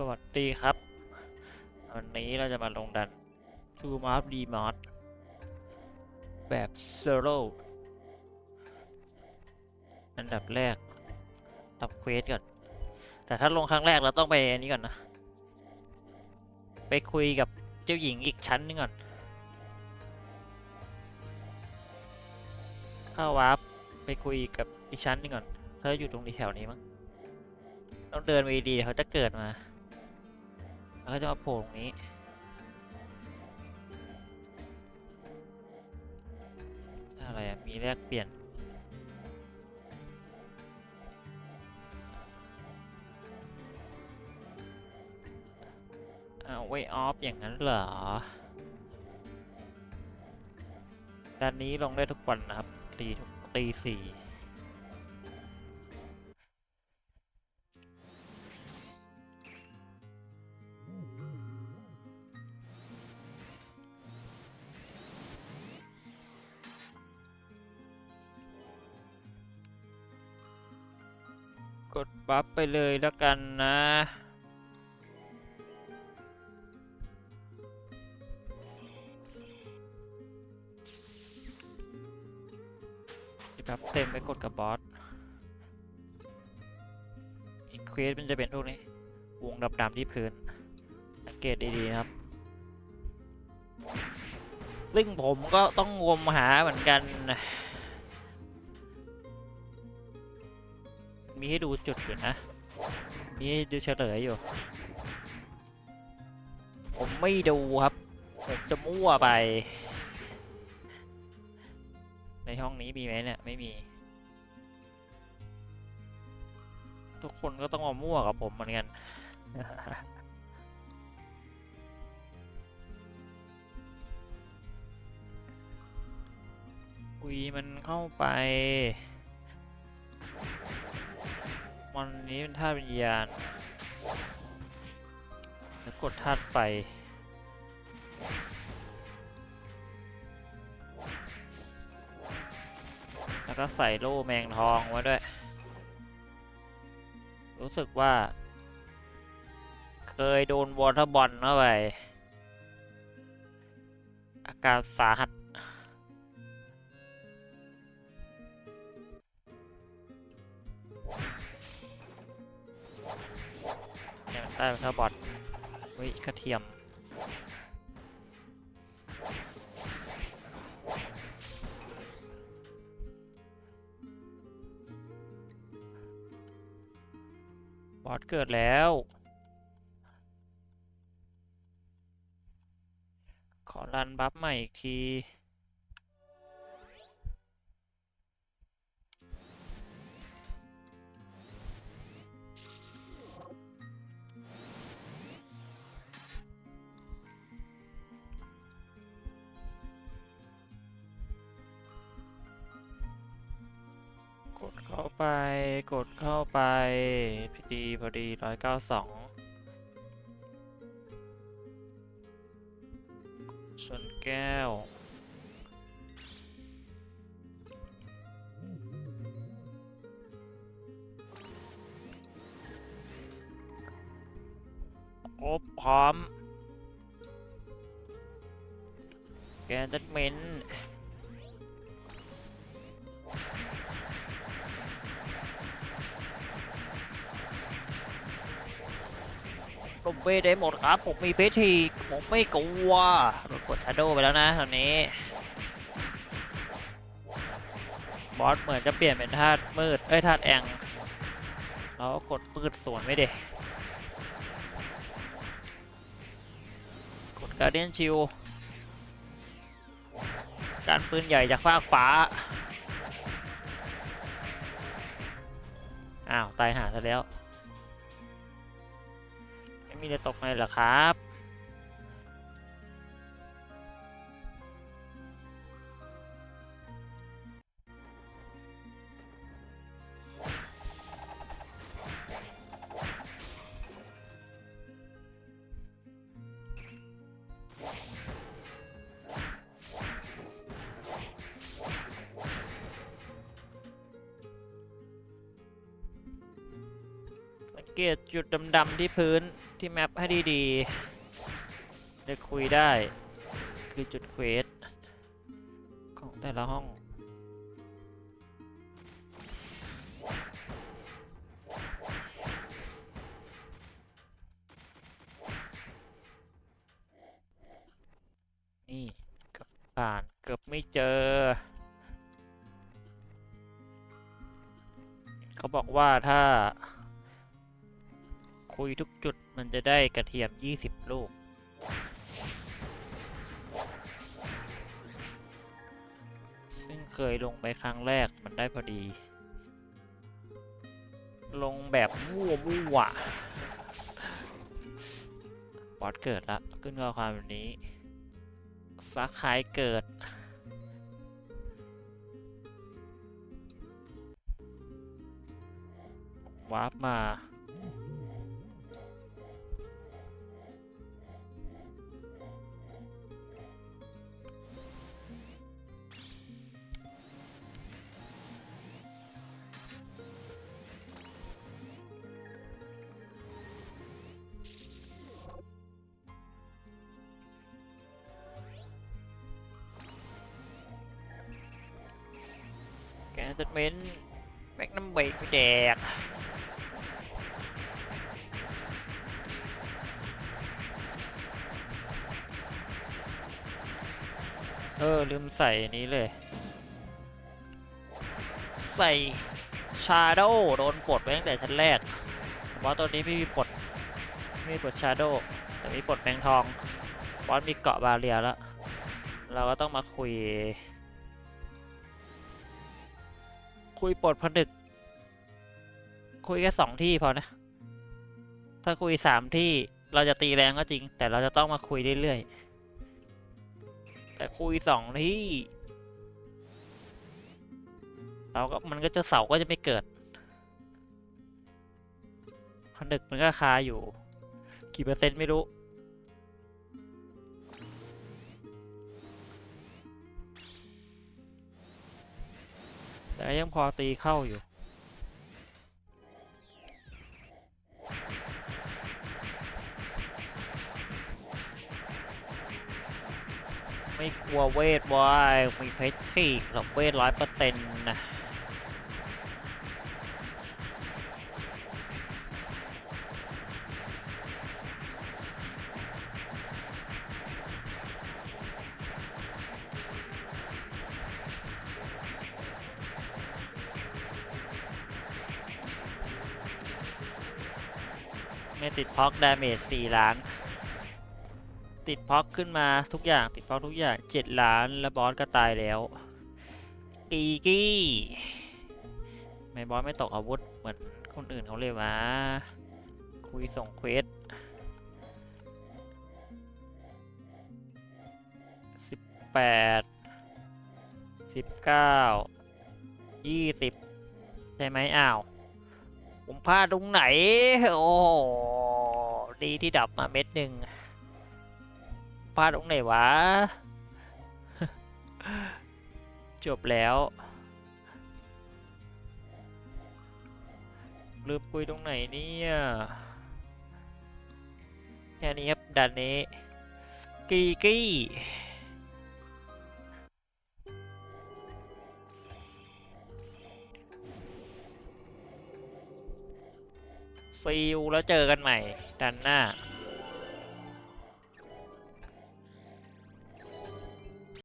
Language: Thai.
สวัสดีครับ วันนี้เราจะมาลงดัน Two m a r d m o d แบบโซโล่อันดับแรกทำเควสก่อน แต่ถ้าลงครั้งแรกเราต้องไปอันนี้ก่อนนะ ไปคุยกับเจ้าหญิงอีกชั้นนึงก่อน เข้าวาร์ปไปคุยกับอีกชั้นนึงก่อนเธออยู่ตรงนี้แถวนี้มั้งต้องเดินไปดีเขาจะเกิดมา แล้วก็จะมาโผล่ตรงนี้ อะไรอะมีแลกเปลี่ยน เอาไว้ออฟอย่างนั้นเหรอ ด้านนี้ลงได้ทุกวันนะครับตีทุกตีสี่ กดบัฟไปเลยแล้วกันนะบัฟเต็มไปกดกับบอสอีกเควสมันจะเป็นพวกนี้ วงดำๆที่พื้นสังเกตดีๆนะครับ ซึ่งผมก็ต้องงมหาเหมือนกัน มีให้ดูจุดอยู่นะ มีให้ดูเฉลยอยู่ ผมไม่ดูครับ ผมจะมั่วไป ในห้องนี้มีไหมเนี่ย ไม่มี ทุกคนก็ต้องมามั่วกับผมเหมือนกันอุยมันเข้าไป มันนี้เป็นธาตุวิญญาณแล้วกดธาตุไฟแล้วก็ใส่โล่แมงทองไว้ด้วย รู้สึกว่า เคยโดนวอเตอร์บอลเข้าไปอาการสาหัส เนี่ยมันใต้วอเตอร์บอลวิกระเทียมบอสเกิดแล้ว ขอรันบัฟใหม่อีกที กดเข้าไป กดเข้าไปพอดีพอดีร้อยเก้าสองชนแก้วโอ้พร้อม แกนจัดเมน ผมเวได้หมดครับ ผมมีเพชรทีผมไม่กลัวโดนกดชาโดไปแล้วนะตอนนี้ บอสเหมือนจะเปลี่ยนเป็นธาตุมืด เอ้ยธาตุแองแล้วกดปืดสวนไม่เด็กดการเดียนชิว การปืนใหญ่จากฟากฟ้า อ้าว ตายหาซะแล้ว ไม่จะตกเลยเหรอครับ สังเกตจุดดำๆที่พื้น ที่แมปให้ดีๆจะคุยได้ คือจุดเควสของแต่ละห้องนี่เกับผ่านเกือบไม่เจอ เขาบอกว่าถ้า คุยทุกจุดมันจะได้กระเทียม 20 ลูก ซึ่งเคยลงไปครั้งแรกมันได้พอดี ลงแบบมั่วมั่วบอสเกิดละขึ้นข้อความแบบนี้ซักขายเกิดวาร์ปมา สเมนแม็กน้ำเบรกไปแดกเออ ลืมใส่อันนี้เลย ใส่ชาโดโดนปลดไปตั้งแต่ชั้นแรกบอสตัวนี้ไม่มีปลดไม่มีปลดชาโดแต่มีปลดแมงทองบอสมีเกาะบาเรียแล้ว เราก็ต้องมาคุย คุยปลดผนึก คุยแค่สองที่พอนะ ถ้าคุยสามที่เราจะตีแรงก็จริง แต่เราจะต้องมาคุยเรื่อยๆ แต่คุยสองที่ เราก็มันก็จะเสาก็จะไม่เกิดผนึกมันก็คาอยู่ กี่เปอร์เซ็นต์ไม่รู้ แต่ยังพอตีเข้าอยู่ไม่กลัวเวทวายมีเพชรขีกกับเวทร้อยเปอร์เซ็นต์นะ ไม่ติดพ็อกดาเมจ4ล้าน ติดพ็อกขึ้นมาทุกอย่างติดพ็อกทุกอย่าง 7 ล้าน แล้วบอสก็ตายแล้วกีกี้ไม่บอสไม่ตกอาวุธเหมือนคนอื่นเขาเลยวะคุยส่งเควสสิบแปดสิบเก้ายี่สิบใช่ไหมอ้าว ผมพลาดตรงไหน โอ้ ดีที่ดับมาเม็ดหนึ่งพลาดตรงไหนวะ จบแล้วลืมคุยตรงไหนเนี่ยแค่นี้ครับดันนี้ กีกี้ ซีลแล้วเจอกันใหม่ดันหน้า